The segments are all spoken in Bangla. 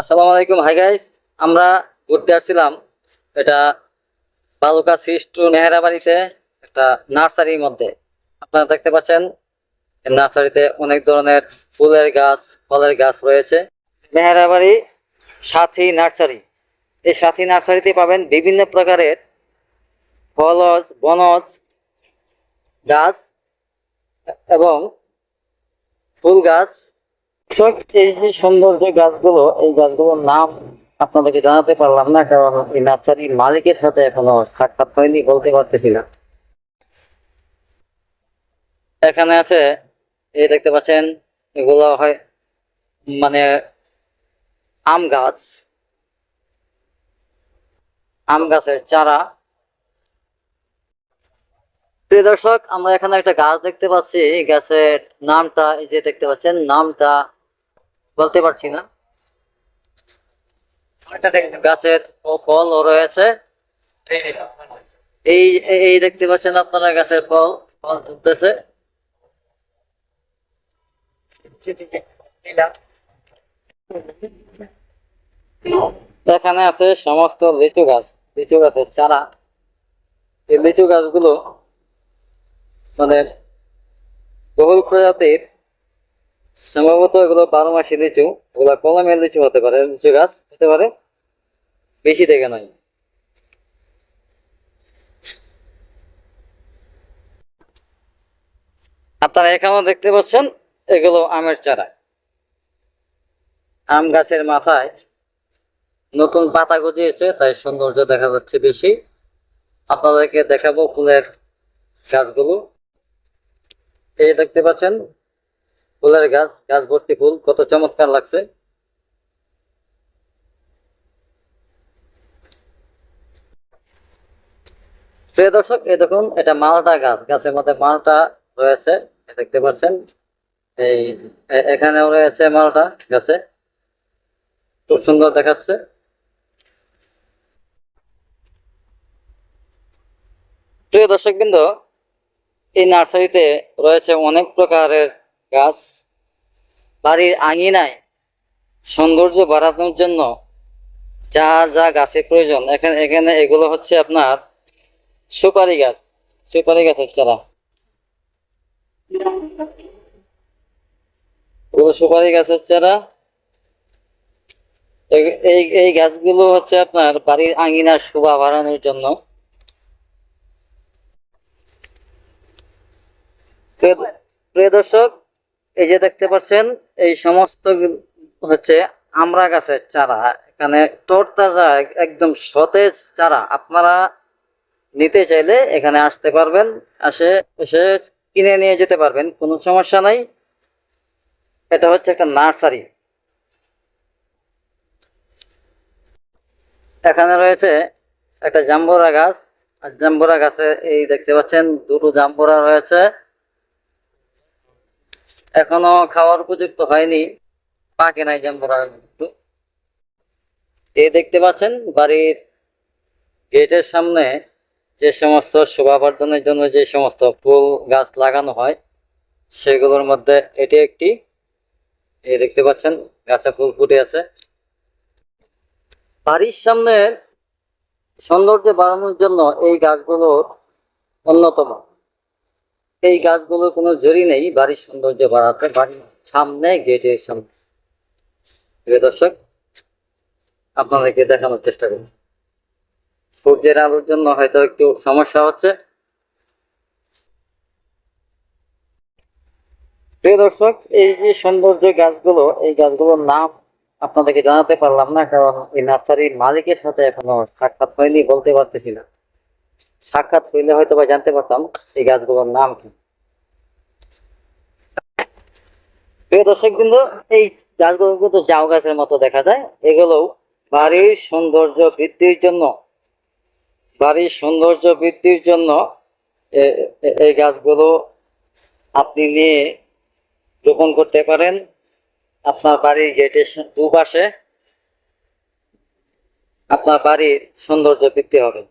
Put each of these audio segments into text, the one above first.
আসসালামু আলাইকুম। হাই গাইস আমরা ঘুরতে আসছিলাম এটা বালুকা সিস্টু নেহেরা বাড়িতে, একটা নার্সারির মধ্যে। আপনারা দেখতে পাচ্ছেন নার্সারিতে অনেক ধরনের ফুলের গাছ, ফলের গাছ রয়েছে। মেহেরা বাড়ি সাথী নার্সারি। এই সাথী নার্সারিতে পাবেন বিভিন্ন প্রকারের ফলজ, বনজ গাছ এবং ফুল গাছ। এই যে সুন্দর যে গাছগুলো, এই গাছগুলোর নাম আপনাদেরকে জানাতে পারলাম না, কারণ এই নার্সারির মালিকের সাথে এখনও সাক্ষাৎ হয়নি বলতে পারতেছি না। এখানে আছে, এই দেখতে পাচ্ছেন, এগুলো হয় মানে আম গাছ। আম গাছের চারা। প্রিয় দর্শক, আমরা এখানে একটা গাছ দেখতে পাচ্ছি গাছের নামটা, এই যে দেখতে পাচ্ছেন, নামটা বলতে পারছি না। গাছের ও- ফলও রয়েছে। এই এই- এই দেখতে পাচ্ছেন আপনারা গাছের ফল ফল তুলতেছে এখানে আছে সমস্ত লিচু গাছ লিচু গাছের চারা। এই লিচু গাছগুলো মানে বহুল প্রজাতির সম্ভবত এগুলো বারো মাসি লিচু ওগুলো কলমের লিচু হতে পারে লিচু গাছ হতে পারে, বেশি থেকে নয় আপনারা এখানেও দেখতে পাচ্ছেন, এগুলো আমের চারা। আম গাছের মাথায় নতুন পাতা গজিয়েছে, তাই সৌন্দর্য দেখা যাচ্ছে বেশি। আপনাদেরকে দেখাবো ফুলের গাছগুলো। এই দেখতে পাচ্ছেন ফুলের গাছ গাছ ভর্তি ফুল, কত চমৎকার লাগছে। প্রিয় দর্শক, এই দেখুন, এটা মালটা গাছ, গাছের মধ্যে মালটা রয়েছে দেখতে পাচ্ছেন। এই, এ- এখানেও রয়েছে মালটা গাছে। খুব সুন্দর দেখাচ্ছে। প্রিয় দর্শক বিন্দু এই নার্সারিতে রয়েছে অনেক প্রকারের গাছ বাড়ির আঙিনায় সৌন্দর্য বাড়ানোর জন্য যা যা গাছের প্রয়োজন, এখানে এখানে এগুলো হচ্ছে আপনার সুপারি গাছ, সুপারি গাছের চারা। এগুলো সুপারি গাছের চারা। এই- এই গাছগুলো হচ্ছে আপনার বাড়ির আঙিনার শোভা বাড়ানোর জন্য। প্রিয় দর্শক এই যে দেখতে পাচ্ছেন, এই সমস্ত হচ্ছে আমরা গাছের চারা। এখানে তরতাজা এক- একদম সতেজ চারা। আপনারা নিতে চাইলে এখানে আসতে পারবেন, আসে, এসে কিনে নিয়ে যেতে পারবেন, কোনো সমস্যা নাই। এটা হচ্ছে একটা নার্সারি। এখানে রয়েছে একটা জাম্বুরা গাছ। আর জাম্বুরা গাছে এই দেখতে পাচ্ছেন, দুটো জাম্বুরা রয়েছে। এখনও খাওয়ার উপযুক্ত হয়নি। পাকে নাই জাম্বুরা কিন্তু। এই দেখতে পাচ্ছেন বাড়ির গেটের সামনে যে সমস্ত শোভাবর্ধনের জন্য যে সমস্ত ফুল গাছ লাগানো হয়, সেগুলোর মধ্যে এটি একটি। এই দেখতে পাচ্ছেন গাছে ফুল ফুটে আছে। বাড়ির সামনে সৌন্দর্য বাড়ানোর জন্য এই গাছগুলোর অন্যতম। এই গাছগুলোর কোনো জড়ি নেই, বাড়ির সৌন্দর্য বাড়াতে, বাড়ির সামনে, গেটের সামনে দর্শক, আপনাদেরকে দেখানোর চেষ্টা করছি। সূর্যের আলোর জন্য হয়তো একটু সমস্যা হচ্ছে। প্রিয় দর্শক, এই যে সৌন্দর্য গাছগুলো, এই গাছগুলোর নাম আপনাদেরকে জানাতে পারলাম না, কারণ এই নার্সারির মালিকের সাথে এখনও সাক্ষাৎ হয়নি, বলতে পারতেছি না। সাক্ষাৎ হইলে হয়তো বা জানতে পারতাম এই গাছগুলোর নাম কি। দর্শক কিন্তু এই গাছগুলো কিন্তু জাউ গাছের মতো দেখা যায়। এগুলো বাড়ির সৌন্দর্য বৃদ্ধির জন্য, বাড়ির সৌন্দর্য বৃদ্ধির জন্য এই গাছগুলো আপনি নিয়ে রোপণ করতে পারেন। আপনার বাড়ির গেটের দুপাশে আপনার বাড়ির সৌন্দর্য বৃদ্ধি হবে।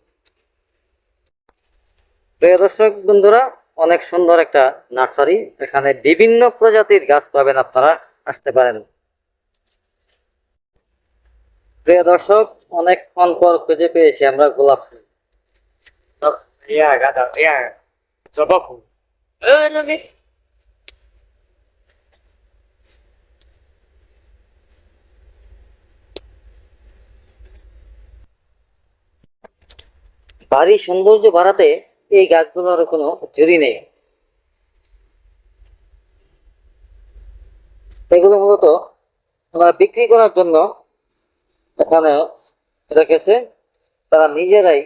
প্রিয় দর্শক বন্ধুরা অনেক সুন্দর একটা নার্সারি। এখানে বিভিন্ন প্রজাতির গাছ পাবেন আপনারা আসতে পারেন। প্রিয় দর্শক অনেকক্ষণ পর খুঁজে পেয়েছি আমরা গোলাপ ফুল. বাড়ির সৌন্দর্য বাড়াতে এই গাছগুলোর কোনো জুড়ি নেই। এগুলো মূলত ওনারা বিক্রি করার জন্য এখানে রেখেছে। তারা নিজেরাই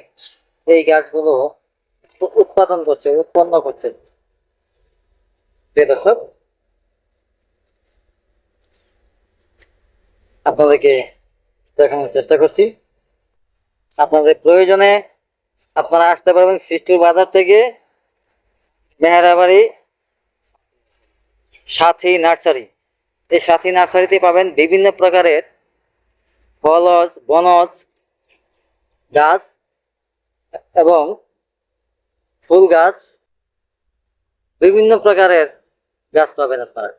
এই গাছগুলো উৎপাদন করছে, উৎপন্ন করছে। দর্শক, আপনাদেরকে দেখানোর চেষ্টা করছি। আপনাদের প্রয়োজনে আপনারা আসতে পারবেন সৃষ্টির বাজার থেকে মেহেরাবাড়ি, সাথী নার্সারি। এই সাথী নার্সারিতে পাবেন বিভিন্ন প্রকারের ফলজ বনজ, গাছ এবং ফুল গাছ, বিভিন্ন প্রকারের গাছ পাবেন আপনারা।